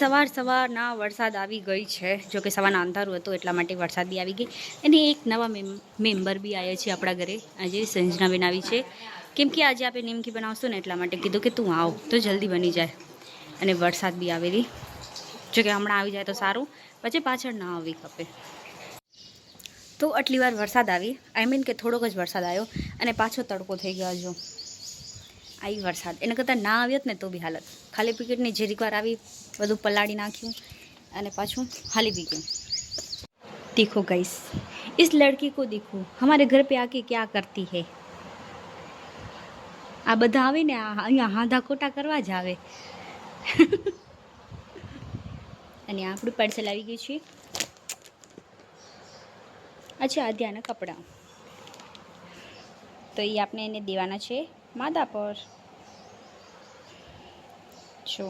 સવાર સવારના વરસાદ આવી ગઈ છે. જો કે સવારના અંધારું હતું, એટલા માટે વરસાદ બી આવી ગઈ. અને એક નવા મેમ, મેમ્બર બી આવ્યા છે આપણા ઘરે. આજે સંજનાબેન આવી છે. કેમ કે આજે આપણે નિમકી બનાવશું ને એટલા માટે કીધું કે તું આવ, તો જલ્દી બની જાય. અને વરસાદ બી આવેલી. જો કે હમણાં આવી જાય તો સારું, પછી પાછળ ના આવી ખપે. તો આટલી વાર વરસાદ આવી. આઈ મીન કે થોડોક જ વરસાદ આવ્યો અને પાછો તડકો થઈ ગયો જો આવી વરસાદ એના કરતાં ના આવ્યો જ ને તો બી હાલત ખાલી પિકેટની જરીક વાર આવી બધું પલાળી નાખ્યું અને પાછું હાલી બી ગયું देखो गाइस इस लड़की को देखो हमारे घर पे आके क्या करती है આ બધા આવે ને આ અહીંયા હાંધા ખોટા કરવા જ આવે અને આપણું પાર્સલ આવી ગયું છે અચ્છા આધ્યાના કપડાં તો એ આપણે એને દેવાના છે માદા પર. જો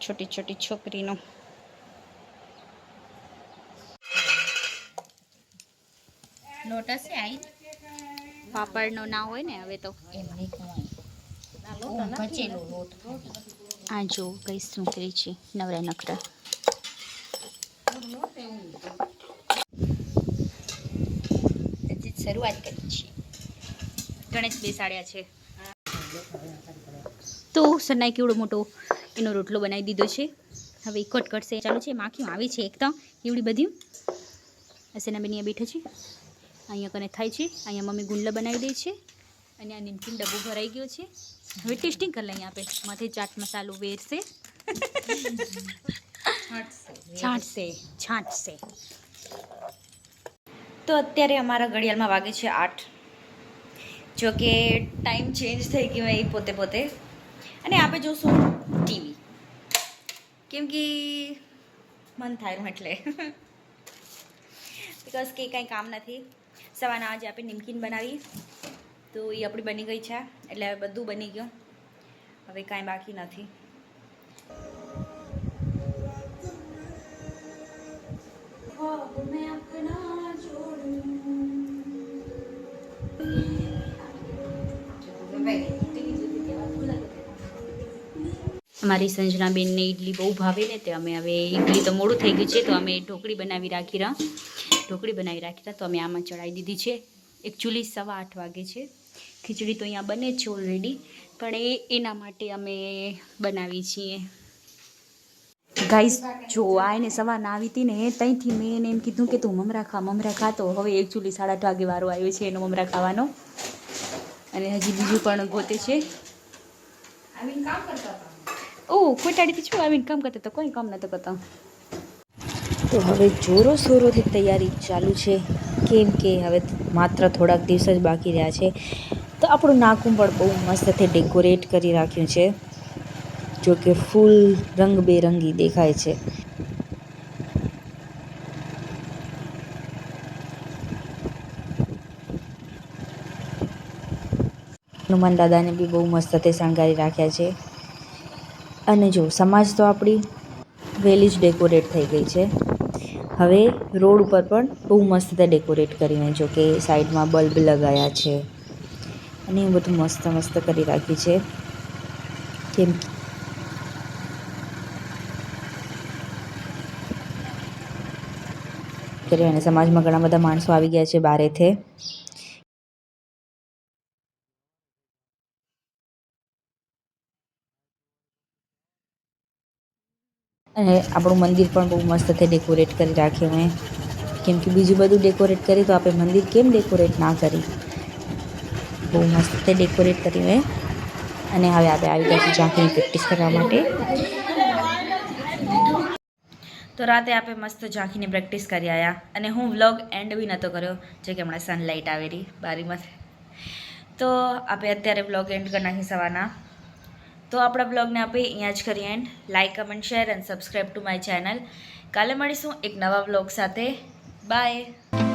છોટી છોટી છોકરીનો. લોટસ હશે આઈ? પાપડનો ના હોય ને હવે તો. આ જો કઈ સુકરી કરી છે નવરા નખરા. જ શરૂઆત કરી છે. ગણેશ બેસાડ્યા છે. તો સન્નાઈ કેવડો મોટો એનો રોટલો બનાવી દીધો છે. હવે કટ કટશે ચાલુ છે માખીઓ આવી છે એક તો એવડી બધી? અસેના બેની અહીંયા બેઠા છે. અહીંયા કને થાય છે. અહીંયા મમ્મી ગુંડલા બનાવી દે છે. અને આ નિમકીન ડબ્બો ભરાઈ ગયો છે. હવે ટેસ્ટિંગ કરી લઈએ આપણે. માથે ચાટ મસાલો વેરશે. છાંટશે. છાંટશે. તો અત્યારે અમારા ઘડિયાળમાં વાગે છે આઠ. જો કે ટાઈમ ચેન્જ થઈ ગયો એ પોતે પોતે. અને આપણે જોશું ટીવી. કેમ કે મન થાય એટલે. બિકોઝ કે કાંઈ કામ નથી. સવારના આજે આપણે નિમકીન બનાવી. તો એ આપણી બની ગઈ છે. એટલે હવે બધું બની ગયું. હવે કાંઈ બાકી નથી. અમારી સંજનાબેનને ઇડલી બહુ ભાવે ને તે અમે હવે ઇડલી તો મોડું થઈ ગયું છે, તો અમે ઢોકળી બનાવી રાખી રહ્યા. ઢોકળી બનાવી રાખી રહ્યા, તો અમે આમાં ચડાવી દીધી છે. એકચ્યુઅલી સવા આઠ વાગે છે. ખીચડી તો અહીંયા બને છે ઓલરેડી પણ એ એના માટે અમે બનાવી છીએ. ગાઈસ જો આ એને સવારના આવી હતી ને ત્યાંથી મેં એને એમ કીધું કે તું મમરા ખા મમરા ખા, તો હવે એકચ્યુઅલી સાડા આઠ વાગે વારો આવ્યો છે એનો મમરા ખાવાનો. અને હજી બીજું પણ ગોતે છે. ઓ કોઈ છું આવીને કામ કરતા તો કોઈ કામ નતો કરતા. તો હવે જોરો શોરોથી તૈયારી ચાલુ છે. કેમ કે હવે માત્ર થોડાક દિવસ જ બાકી રહ્યા છે. તો આપણું નાકું પણ બહુ મસ્તથી ડેકોરેટ કરી રાખ્યું છે. જો કે ફૂલ રંગબેરંગી દેખાય છે. હનુમાન દાદાને બી બહુ મસ્તથી શણગારી રાખ્યા છે. અને જો સમાજ તો આપણી વહેલી જ ડેકોરેટ થઈ ગઈ છે. હવે રોડ ઉપર પણ બહુ મસ્ત રીતે ડેકોરેટ કરીને જો કે સાઈડમાં બલ્બ લગાયા છે. અને એ બધું મસ્ત મસ્ત કરી રાખ્યું છે. કેમ કરી અને સમાજમાં ઘણા બધા માણસો આવી ગયા છે બારેથી. અને આપણું મંદિર પણ બહુ મસ્તથી ડેકોરેટ કરી રાખ્યું મેં. કેમ કે બીજું બધું ડેકોરેટ કરી તો આપણે મંદિર કેમ ડેકોરેટ ના કરી? બહુ મસ્તથી ડેકોરેટ કર્યું મેં. અને હવે આપણે આવી ગયા છીએ ઝાંખીની પ્રેક્ટિસ કરવા માટે. તો રાતે આપણે મસ્ત ઝાંખીની પ્રેક્ટિસ કરી આવ્યા અને હું વ્લોગ એન્ડ બી નહોતો કર્યો, જે કે હમણાં સનલાઇટ આવેલી બારીમાં તો આપણે અત્યારે વ્લોગ એન્ડ કરી નાખી સવારના. તો આપણા બ્લોગને આપણે અહીંયા જ કરીએ and like comment share and subscribe to my channel કાલે મળીશું એક નવા બ્લોગ સાથે. બાય